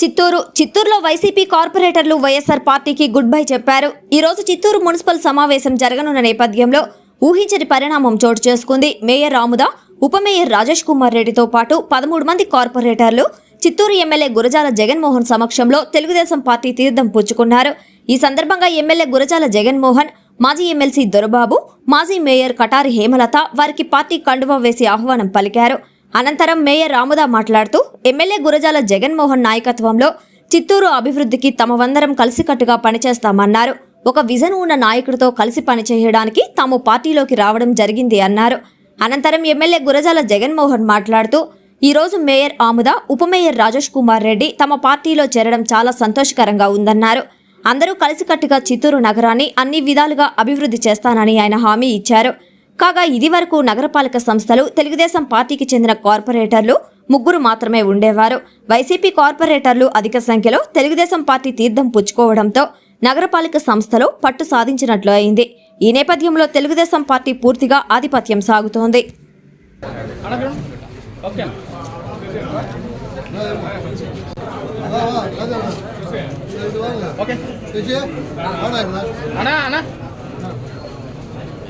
చిత్తూరు చిత్తూరులో వైసీపీ కార్పొరేటర్లు వైఎస్ఆర్ పార్టీకి గుడ్ బై చెప్పారు. ఈరోజు చిత్తూరు మున్సిపల్ సమావేశం జరగనున్న నేపథ్యంలో ఊహించని పరిణామం చోటు చేసుకుంది. మేయర్ రాముదా ఉప మేయర్ రాజేష్ కుమార్ రెడ్డితో పాటు పదమూడు మంది కార్పొరేటర్లు చిత్తూరు ఎమ్మెల్యే గురజాల జగన్మోహన్ సమక్షంలో తెలుగుదేశం పార్టీ తీర్థం పుచ్చుకున్నారు. ఈ సందర్భంగా ఎమ్మెల్యే గురజాల జగన్మోహన్ మాజీ ఎమ్మెల్సీ దొరబాబు మాజీ మేయర్ కటారి హేమలత వారికి పార్టీ కండువా వేసి ఆహ్వానం పలికారు. అనంతరం మేయర్ రాముదా మాట్లాడుతూ ఎమ్మెల్యే గురజాల జగన్మోహన్ నాయకత్వంలో చిత్తూరు అభివృద్ధికి తమ వందరం కలిసికట్టుగా పనిచేస్తామన్నారు. ఒక విజన్ ఉన్న నాయకుడితో కలిసి పనిచేయడానికి తాము పార్టీలోకి రావడం జరిగింది అన్నారు. అనంతరం ఎమ్మెల్యే గురజాల జగన్మోహన్ మాట్లాడుతూ ఈ రోజు మేయర్ ఆముద ఉప మేయర్ రాజేష్ కుమార్ రెడ్డి తమ పార్టీలో చేరడం చాలా సంతోషకరంగా ఉందన్నారు. అందరూ కలిసికట్టుగా చిత్తూరు నగరాన్ని అన్ని విధాలుగా అభివృద్ధి చేస్తానని ఆయన హామీ ఇచ్చారు. కాగా ఇది వరకు నగరపాలక సంస్థలు తెలుగుదేశం పార్టీకి చెందిన కార్పొరేటర్లు ముగ్గురు మాత్రమే ఉండేవారు. వైసీపీ కార్పొరేటర్లు అధిక సంఖ్యలో తెలుగుదేశం పార్టీ తీర్థం పుచ్చుకోవడంతో నగరపాలక సంస్థలో పట్టు సాధించినట్లు అయింది. ఈ నేపథ్యంలో తెలుగుదేశం పార్టీ పూర్తిగా ఆధిపత్యం సాగుతోంది. ఓకే ఓకే అన్నా అన్నా ఓకే అన్నా అన్నా అంత పెట్ట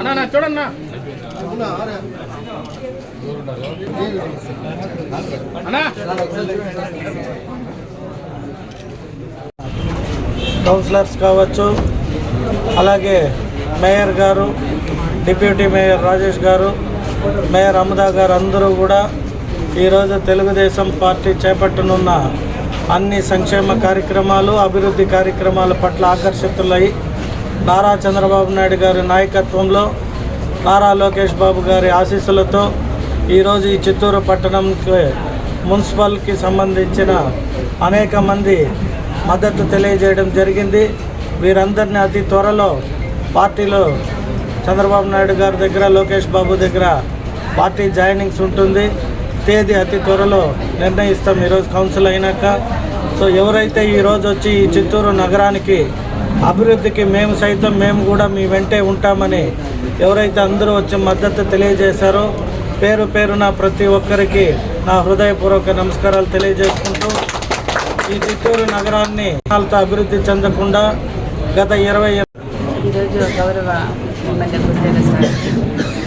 అన్నా చూడన్నా. కౌన్సిలర్స్ కావచ్చు అలాగే మేయర్ గారు డిప్యూటీ మేయర్ రాజేష్ గారు మేయర్ అమదా గారు అందరూ కూడా ఈరోజు తెలుగుదేశం పార్టీ చేపట్టనున్న అన్ని సంక్షేమ కార్యక్రమాలు అభివృద్ధి కార్యక్రమాల పట్ల ఆకర్షితులై నారా చంద్రబాబు నాయుడు గారి నాయకత్వంలో నారా లోకేష్ బాబు గారి ఆశీస్సులతో ఈరోజు ఈ చిత్తూరు పట్టణంకి మున్సిపల్కి సంబంధించిన అనేక మంది మద్దతు తెలియజేయడం జరిగింది. వీరందరినీ అతి త్వరలో పార్టీలో చంద్రబాబు నాయుడు గారి దగ్గర లోకేష్ బాబు దగ్గర పార్టీ జాయినింగ్స్ ఉంటుంది. తేదీ అతి త్వరలో నిర్ణయిస్తాం. ఈరోజు కౌన్సిల్ అయినాక. సో ఎవరైతే ఈరోజు వచ్చి ఈ చిత్తూరు నగరానికి అభివృద్ధికి మేము సైతం మేము కూడా మీ వెంటే ఉంటామని ఎవరైతే అందరూ వచ్చి మద్దతు తెలియజేశారో పేరు పేరున ప్రతి ఒక్కరికి నా హృదయపూర్వక నమస్కారాలు తెలియజేసుకుంటూ ఈ చిత్తూరు నగరాన్ని అభివృద్ధి చెందకుండా గత ఇరవై ఈరోజు గౌరవ ఎమ్మెల్యే గుర్తెల సార్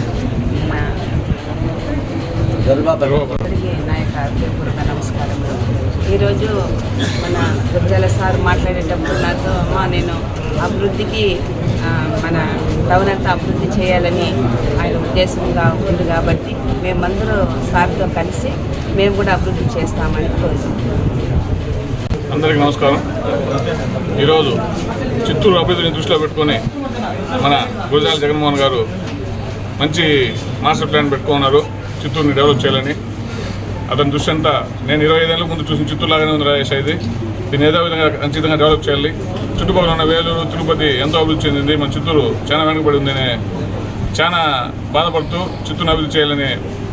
అందరికీ నా యొక్క నమస్కారములు. ఈరోజు మన గుర్తెల సార్ మాట్లాడేటప్పుడు నాతో అమ్మా నేను అభివృద్ధికి మన టౌన్ అంతా అభివృద్ధి చేయాలని ఆయన ఉద్దేశంగా ఉంది కాబట్టి మేమందరూ సార్తో కలిసి మేము కూడా అభివృద్ధి చేస్తామని కోరుకుంటున్నాం. అందరికీ నమస్కారం. ఈరోజు చిత్తూరు అభివృద్ధిని దృష్టిలో పెట్టుకొని మన గురజాల జగన్మోహన్ గారు మంచి మాస్టర్ ప్లాన్ పెట్టుకున్నారు చిత్తూరుని డెవలప్ చేయాలని. అతని దృష్టి అంతా నేను ఇరవై ఐదేళ్ళ ముందు చూసిన చిత్తూరు లాగానే ఉంది రాజేష్ ఇది దీన్ని ఏదో విధంగా ఖచ్చితంగా డెవలప్ చేయాలి. చుట్టుపక్కల ఉన్న వేలూరు తిరుపతి ఎంతో అభివృద్ధి చెందింది. మన చిత్తూరు చాలా వెనుకబడి ఉందని చాలా బాధపడుతూ చిత్తూరుని అభివృద్ధి చేయాలని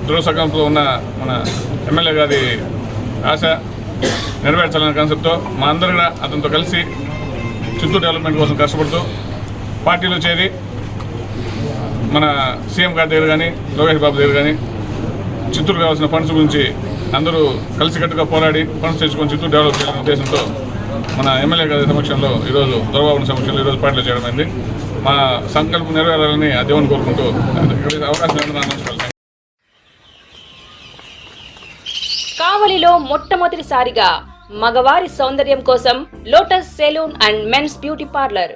దృఢసకంతో ఉన్న మన ఎమ్మెల్యే గారి ఆశ నెరవేర్చాలనే కాన్సెప్ట్తో మా అందరూ కూడా అతనితో కలిసి చిత్తూరు డెవలప్మెంట్ కోసం కష్టపడుతూ పార్టీలో చేరి మన సీఎం గారి దగ్గర కానీ లోకేష్ బాబు దగ్గర కానీ చిత్తూరు కావాల్సిన ఫండ్స్ గురించి అందరూ కలిసికట్టుగా పోరాడి ఫండ్స్ తెచ్చుకొని చిత్తూరు డెవలప్ చేయాలనే ఉద్దేశంతో మన ఎమ్మెల్యే గారి సమక్షంలో ఈరోజు దొరబాబు సమక్షంలో ఈరోజు పాటలు చేయడం అయింది. మా సంకల్పం నెరవేరాలని ఆ దేవుని కోరుకుంటూ అవకాశం కావలిలో మొట్టమొదటిసారిగా మగవారి సౌందర్యం కోసం Lotus salon and men's beauty parlour.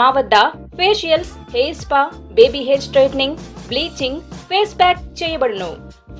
మా వద్ద facials hair spa baby hair straightening bleaching face pack చేయబడును.